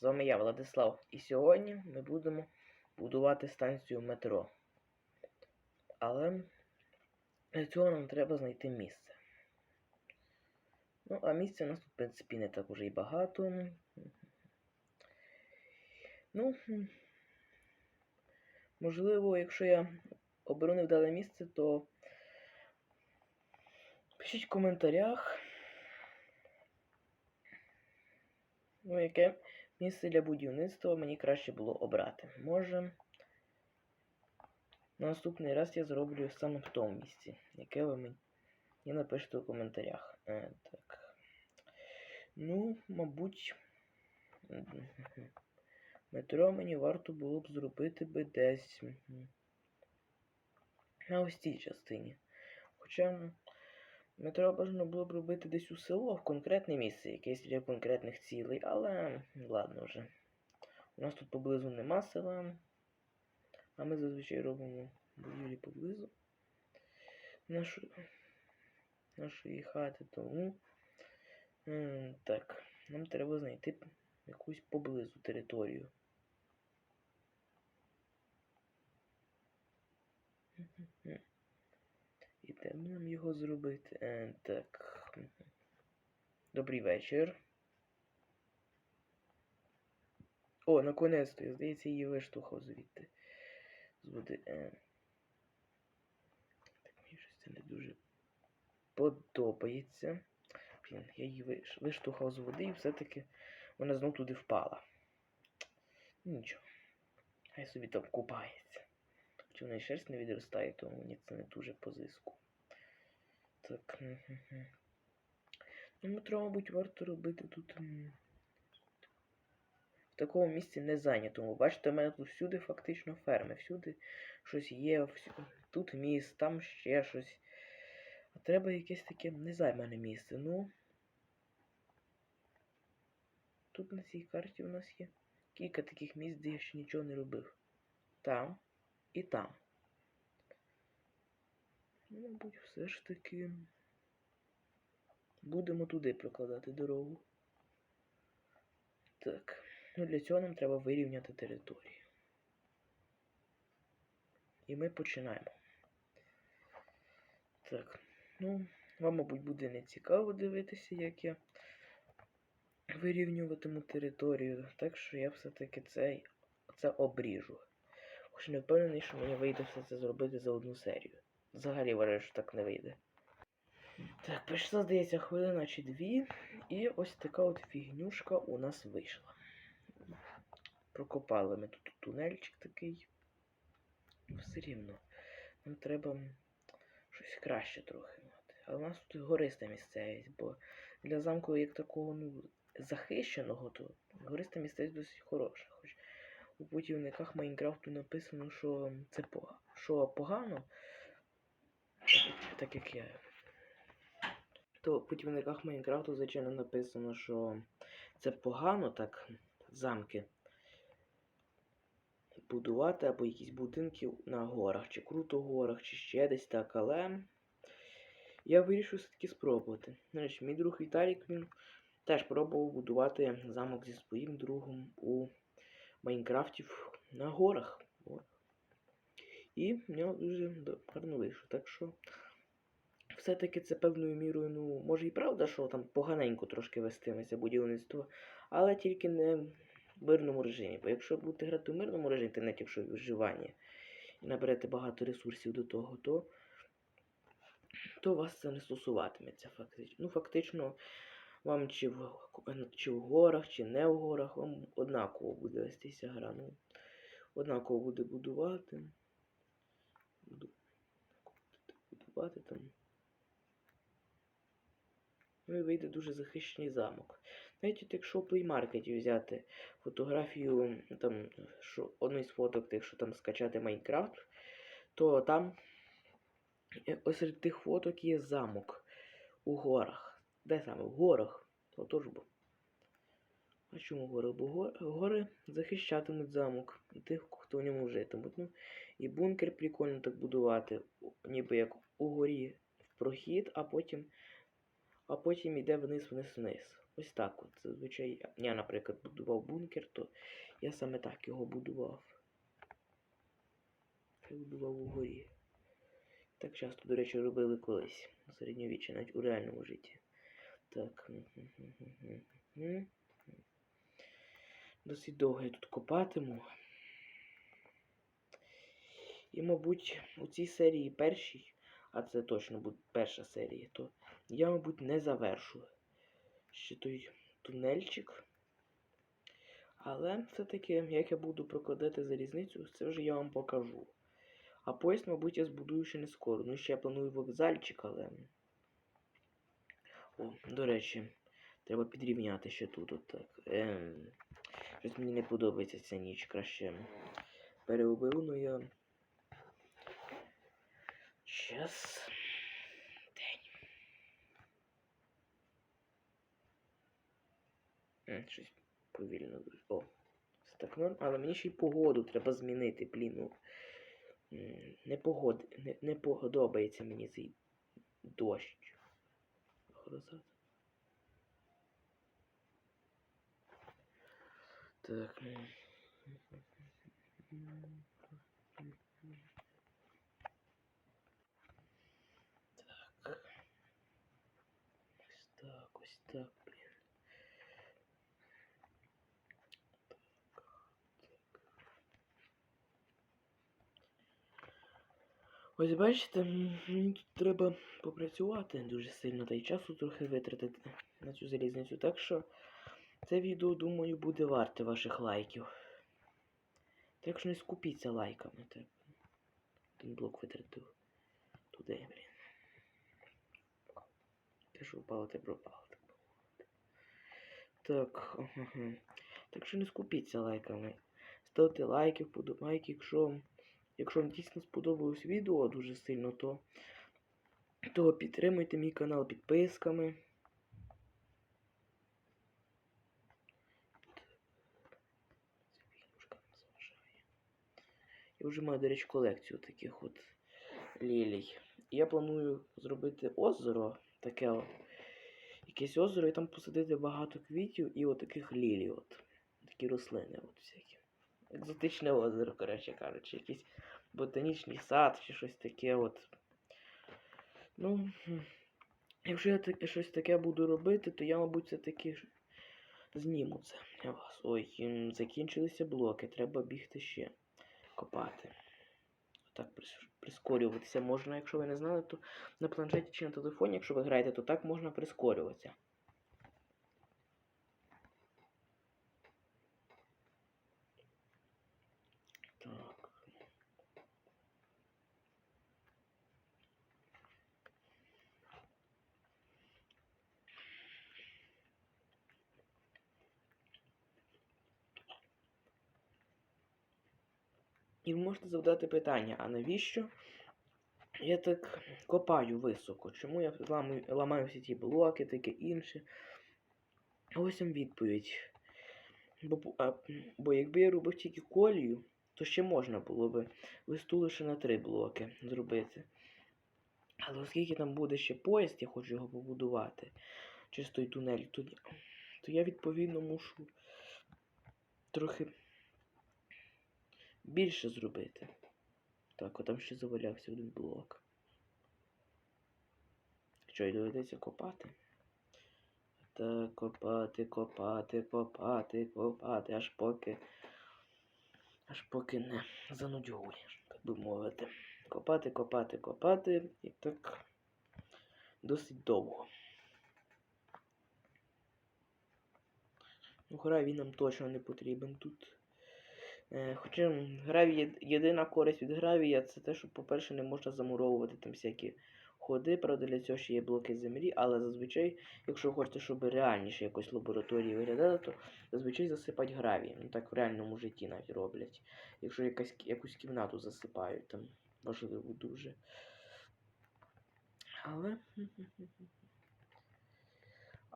З вами я, Владислав, і сьогодні ми будемо будувати станцію метро. Але для цього нам треба знайти місце. Ну, а місця у нас тут, в принципі, не так уже і багато. Ну, можливо, якщо я оберу невдале місце, то пишіть в коментарях. Ну, яке місце для будівництва мені краще було обрати. Може. На наступний раз я зроблю саме в тому місці, яке ви мені напишете у коментарях. Е, так. Ну, мабуть. Метро мені варто було б зробити би десь. На ось цій частині. Хоча метро бажано було б робити десь у село, в конкретне місце, якесь для конкретних цілей, але ладно вже. У нас тут поблизу нема села, а ми зазвичай робимо будівлі поблизу нашої, нашої хати, тому. Так, нам треба знайти якусь поблизу територію. І де б нам його зробити? Е, так. Добрий вечір. О, наконець-то, здається, її виштовхав звідти. З води. Е. Так, мені щось це не дуже подобається. Блін, я її виш... виштовхав з води і все-таки вона знов туди впала. Нічого. Хай собі там купається. Хоча в неї шерсть не відростає, тому мені це не дуже по зиску. Так. Ну, метро, мабуть, варто робити тут. В такому місці не зайнятому. Бачите, у мене тут всюди фактично ферми. Всюди щось є. всю- Тут міст, там ще щось. А треба якесь таке незаймане місце. Ну. Тут на цій карті у нас є кілька таких місць, де я ще нічого не робив. Там і там. Ну, мабуть, все ж таки. Будемо туди прокладати дорогу. Так. Ну для цього нам треба вирівняти територію. І ми починаємо. Так. Ну, вам, мабуть, буде не цікаво дивитися, як я вирівнюватиму територію. Так що я все-таки це, обріжу. Хоч не впевнений, що мені вийде все це зробити за одну серію. Взагалі вважаю, що так не вийде. Так, прийшла, здається, хвилина чи дві, і ось така от фігнюшка у нас вийшла. Прокопали ми тут тунельчик такий. Все рівно. Нам треба щось краще трохи мати. А у нас тут гориста місцевість, бо для замку як такого ну, захищеного, то гориста місцевість досить хороша. Хоч у путівниках Майнкрафту написано, що це пога- що погано, так як я. То в путівниках Майнкрафту, звичайно, написано, що це погано так замки будувати або якісь будинки на горах, чи круто горах, чи ще десь так, але я вирішив все-таки спробувати. Знаєш, мій друг Віталік він теж пробував будувати замок зі своїм другом у Майнкрафті на горах. І в нього дуже гарно вийшло. Так що все-таки це певною мірою, ну, може і правда, що там поганенько трошки вестиметься будівництво, але тільки не в мирному режимі. Бо якщо будете грати в мирному режимі, та навіть якщо виживання, і наберете багато ресурсів до того, то, то вас це не стосуватиметься фактично. Ну, фактично, вам чи в, чи в горах, чи не в горах, вам однаково буде вестися гра. Ну, однаково буде будувати. Буду будувати там. Ну і вийде дуже захищений замок. Навіть от якщо в плеймаркеті взяти фотографію, там, що одну із фоток, тих, що там скачати Майнкрафт, то там е, ось серед тих фоток є замок у горах. Де саме? В горах. Отож бо. А чому гори? Бо гори захищатимуть замок і тих, хто в ньому житимуть. Ну, і бункер прикольно так будувати, ніби як у горі в прохід, а потім, а потім йде вниз, вниз, вниз. Ось так от. Зазвичай я, наприклад, будував бункер, то я саме так його будував. Я будував угорі. Так часто, до речі, робили колись на середньовіччі, навіть у реальному житті. Так. Досить довго я тут копатиму. І, мабуть, у цій серії першій, а це точно буде перша серія, то я, мабуть, не завершу ще той тунельчик. Але все-таки, як я буду прокладати залізницю, це вже я вам покажу. А поїзд, мабуть, я збудую ще не скоро. Ну, ще я планую вокзальчик, але. О, до речі, треба підрівняти ще тут. От так. Ем, щось мені не подобається ця ніч. Краще переоберу, ну я. Час. День. Щось повільно. О, все так норм, але мені ще й погоду треба змінити, блін. Ну, не, погод... не, не подобається мені цей дощ. Гроза. Так. Так. Ось так, блін. Ось бачите, мені тут треба попрацювати дуже сильно та й часу трохи витратити на цю залізницю. Так що це відео, думаю, буде варте ваших лайків. Так що не скупіться лайками. Один блок витратив. Туди, блін. Те, що впало, те пропало. Так. Так що не скупіться лайками. Ставте лайки, вподобайки, якщо. Якщо вам дійсно сподобалось відео дуже сильно, то, то підтримуйте мій канал підписками. Я вже маю, до речі, колекцію таких от лілій. Я планую зробити озеро, таке от, якесь озеро, і там посадити багато квітів і от таких лілій. От, такі рослини от всякі. Екзотичне озеро, коротше кажучи, якийсь ботанічний сад чи щось таке от. Ну, якщо я таке, щось таке буду робити, то я, мабуть, все таки зніму це. Ой, закінчилися блоки, треба бігти ще копати. Так прис- прискорюватися можна, якщо ви не знали, то на планшеті чи на телефоні, якщо ви граєте, то так можна прискорюватися. Так. І ви можете завдати питання, а навіщо я так копаю високо? Чому я ламаю, ламаю всі ті блоки, таке інше? Ось вам відповідь. Бо, а, бо якби я робив тільки колію, то ще можна було би листу лише на три блоки зробити. Але оскільки там буде ще поїзд, я хочу його побудувати через той тунель, то, то я відповідно мушу трохи більше зробити. Так, от там ще завалявся один блок. Що, й доведеться копати? Так, копати, копати, копати, копати, аж поки. Аж поки не занудьгуєш, так би мовити. Копати, копати, копати. І так досить довго. Ну, гравій нам точно не потрібен тут. Е, хоча гравій, єдина користь від гравія це те, що, по-перше, не можна замуровувати там всякі ходи. Правда, для цього ще є блоки землі, але зазвичай, якщо хочете, щоб реальніше якось лабораторії виглядали, то зазвичай засипать гравієм. Ну так в реальному житті навіть роблять. Якщо якась, якусь кімнату засипають, там важливо дуже. Але.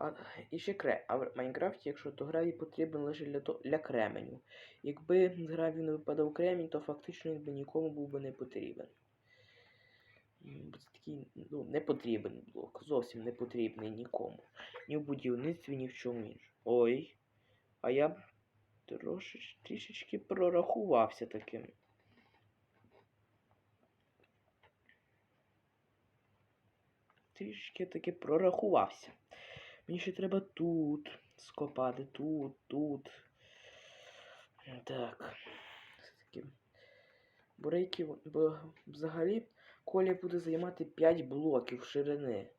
А, і ще кре. А в Майнкрафті, якщо то гравій потрібен лише для, то, для кременю. Якби з гравію не випадав кремінь, то фактично він би нікому був би не потрібен. Це такий ну, не потрібен блок. Зовсім не потрібний нікому. Ні в будівництві, ні в чому іншому. Ой. А я б трішечки прорахувався таким. Трішечки таки прорахувався. Мені ще треба тут скопати, тут, тут. Так. Все-таки. Бурейки, бо взагалі Коля буде займати 5 блоків ширини.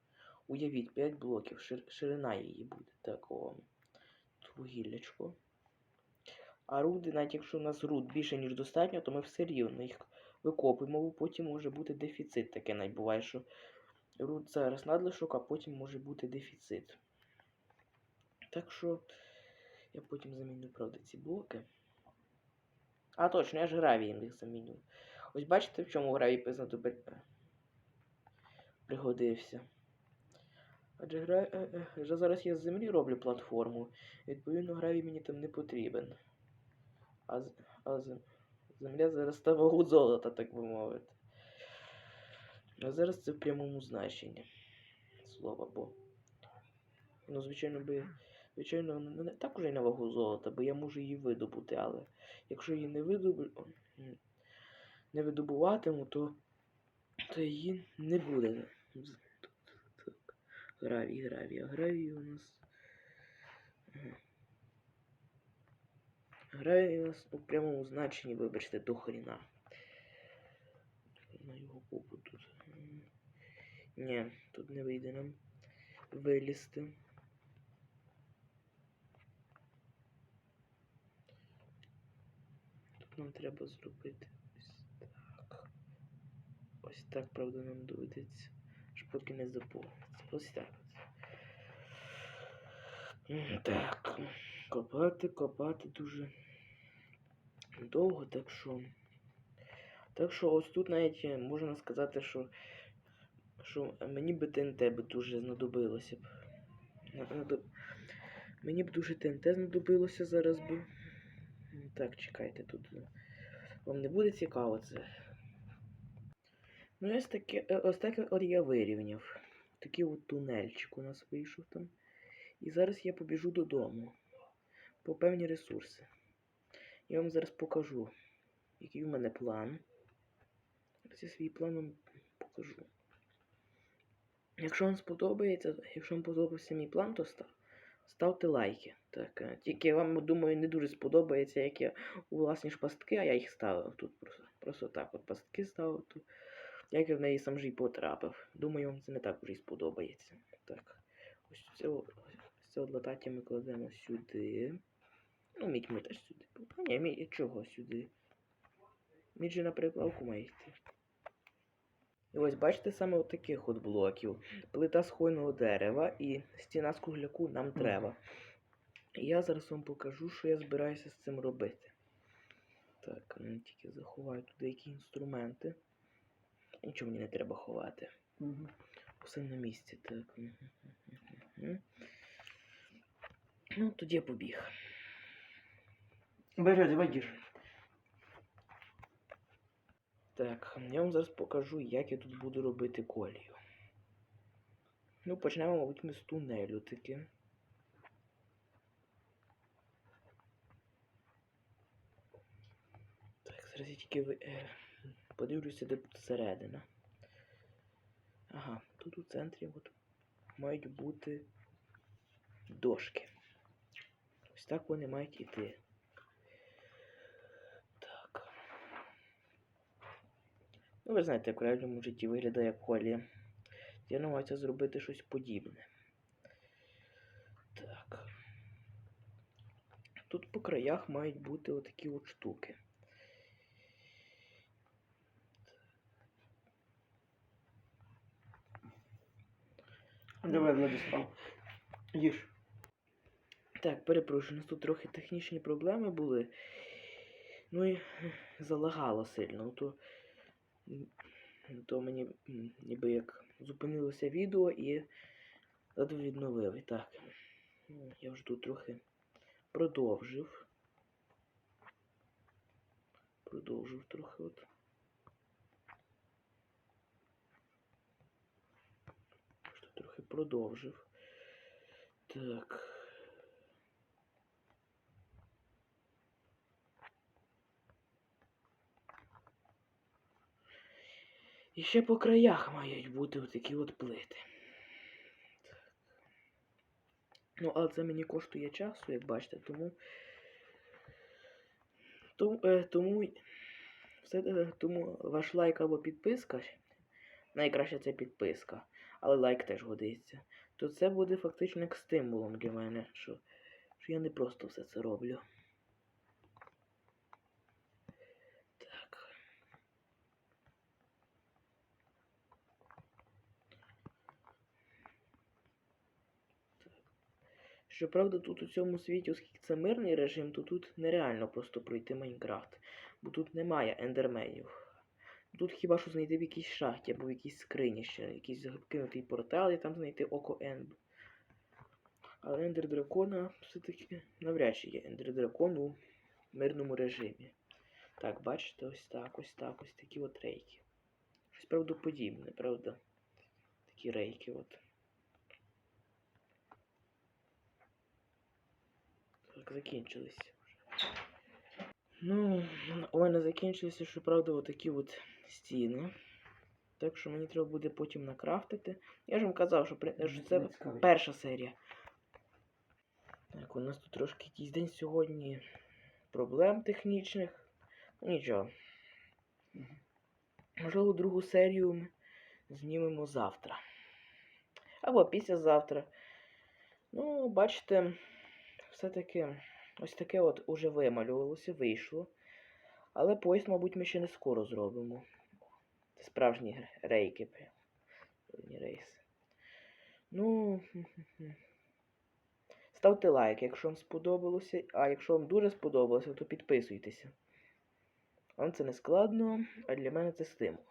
Уявіть, 5 блоків. Шир, ширина її буде. Так, о. Вугіллячко. А руди, навіть якщо у нас руд більше, ніж достатньо, то ми все рівно їх викопуємо, бо потім може бути дефіцит. Таке навіть буває, що руд зараз надлишок, а потім може бути дефіцит. Так що я потім заміню, правда, ці блоки. А точно, я ж гравієм їх заміню. Ось бачите, в чому гравій знадобить пригодився. Адже гра... е, е, вже зараз я з землі роблю платформу. Відповідно, гравій мені там не потрібен. А, а з- земля зараз та вагу золота, так би мовити. А зараз це в прямому значенні. Слова, бо. Ну, звичайно, би. Звичайно, не не так уже й на вагу золота, бо я можу її видобути, але якщо її не видобу... не видобуватиму, то, то її не буде. Так. Гравій, гравій, а гравій у нас. Гравій у нас у прямому значенні, вибачте, до хріна. На його купу тут. Ні, тут не вийде нам вилізти. Тут нам треба зробити ось так. Ось так, правда, нам доведеться. Аж поки не заповниться. Ось так. Так. Копати, копати дуже довго, так що. Так що ось тут навіть можна сказати, що, що мені би ТНТ би дуже знадобилося б. Мені б дуже ТНТ знадобилося зараз би. Так, чекайте тут. е, Вам не буде цікаво це? Ну, ось таке, е, ось так от я вирівняв. Такий от тунельчик у нас вийшов там. І зараз я побіжу додому. По певні ресурси. Я вам зараз покажу, який у мене план. Зараз я свій план вам покажу. Якщо вам сподобається, якщо вам подобався мій план, то став, ставте лайки. Так, е, тільки вам, думаю, не дуже сподобається, як я у власні ж пастки, а я їх ставив тут просто. Просто так от пастки ставив тут. Як я в неї сам же й потрапив. Думаю, вам це не так вже й сподобається. Так. Ось це, ось от латаття ми кладемо сюди. Ну, мідь ми теж сюди. А ні, мідь чого сюди? Мідь же на приплавку має. І ось бачите саме от таких от блоків. Плита з хвойного дерева і стіна з кругляку нам треба. І я зараз вам покажу, що я збираюся з цим робити. Так, ну, тільки заховаю туди які інструменти. Нічого мені не треба ховати. Усе на місці, так. мгм. Ну, тоді я побіг. Бери, водиш. Так, я вам зараз покажу, як я тут буду робити колію. Ну, почнемо, мабуть, ми з тунелю таки. Так, зараз я тільки ви- е, подивлюся, де тут середина. Ага, тут у центрі от мають бути дошки. Ось так вони мають іти. Так. Ну, ви знаєте, як в реальному житті виглядає колія. Я намагаюся зробити щось подібне. Так. Тут по краях мають бути отакі от штуки. Давай, Владислав. Їж. Так, перепрошую, у нас тут трохи технічні проблеми були. Ну і залагало сильно. Ну, То, то мені ніби як зупинилося відео і ледве відновив. І так, ну, я вже тут трохи продовжив. Продовжив трохи от. Трохи продовжив. Так. І ще по краях мають бути отакі от плити. Ну, але це мені коштує часу, як бачите, тому. Тому, е, тому, все, е, тому ваш лайк або підписка. Найкраще це підписка, але лайк теж годиться. То це буде фактично як стимулом для мене, що, що я не просто все це роблю. Щоправда, тут у цьому світі, оскільки це мирний режим, то тут нереально просто пройти Майнкрафт. Бо тут немає ендерменів. Тут хіба що знайти в якійсь шахті або в якійсь скрині ще, якийсь закинутий портал і там знайти око Енд. Але ендер дракона все-таки навряд чи є ендер дракон у мирному режимі. Так, бачите, ось так, ось так, ось такі от рейки. Щось правдоподібне, правда? Такі рейки от. Так, закінчились. Ну, у мене закінчилися, щоправда, отакі от стіни. Так що мені треба буде потім накрафтити. Я ж вам казав, що, при- що це перша серія. Так, у нас тут трошки якийсь день сьогодні проблем технічних. Ну нічого. Можливо, другу серію ми знімемо завтра. Або післязавтра. Ну, бачите, все-таки ось таке от уже вималювалося, вийшло. Але поїзд, мабуть, ми ще не скоро зробимо. Це справжні рейки. Справжні рейси. Ну. Ставте лайк, якщо вам сподобалося. А якщо вам дуже сподобалося, то підписуйтеся. Вам це не складно, а для мене це стимул.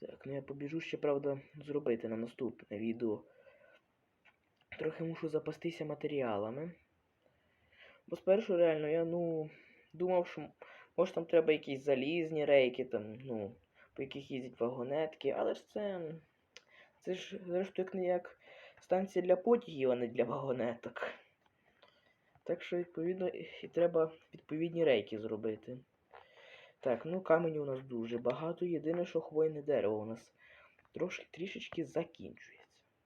Так, ну я побіжу ще, правда, зробити на наступне відео. Трохи мушу запастися матеріалами. Бо спершу реально я, ну, думав, що може там треба якісь залізні рейки, там, ну, по яких їздять вагонетки, але ж це. Це ж зрештою не як станція для потягів, а не для вагонеток. Так що, відповідно, і треба відповідні рейки зробити. Так, ну каменю у нас дуже багато. Єдине, що хвойне дерево у нас трошки трішечки закінчується.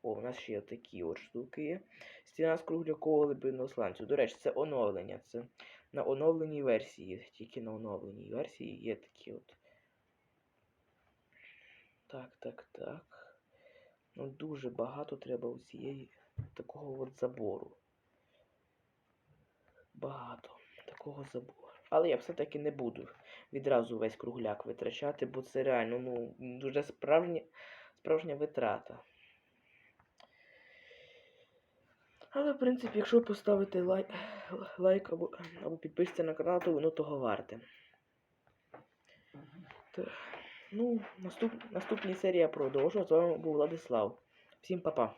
О, у нас ще є такі от штуки. Стіна з круглякового липинного сланцю. До речі, це оновлення. Це на оновленій версії. Тільки на оновленій версії є такі от. Так, так, так. Ну, дуже багато треба у цієї такого от забору. Багато такого забору. Але я все-таки не буду відразу весь кругляк витрачати, бо це реально ну, дуже справжня, справжня витрата. Але, в принципі, якщо поставити лай... лайк або, або підписатися на канал, то воно того варте. Та, ну, наступ... наступній серії я продовжу. З вами був Владислав. Всім па-па.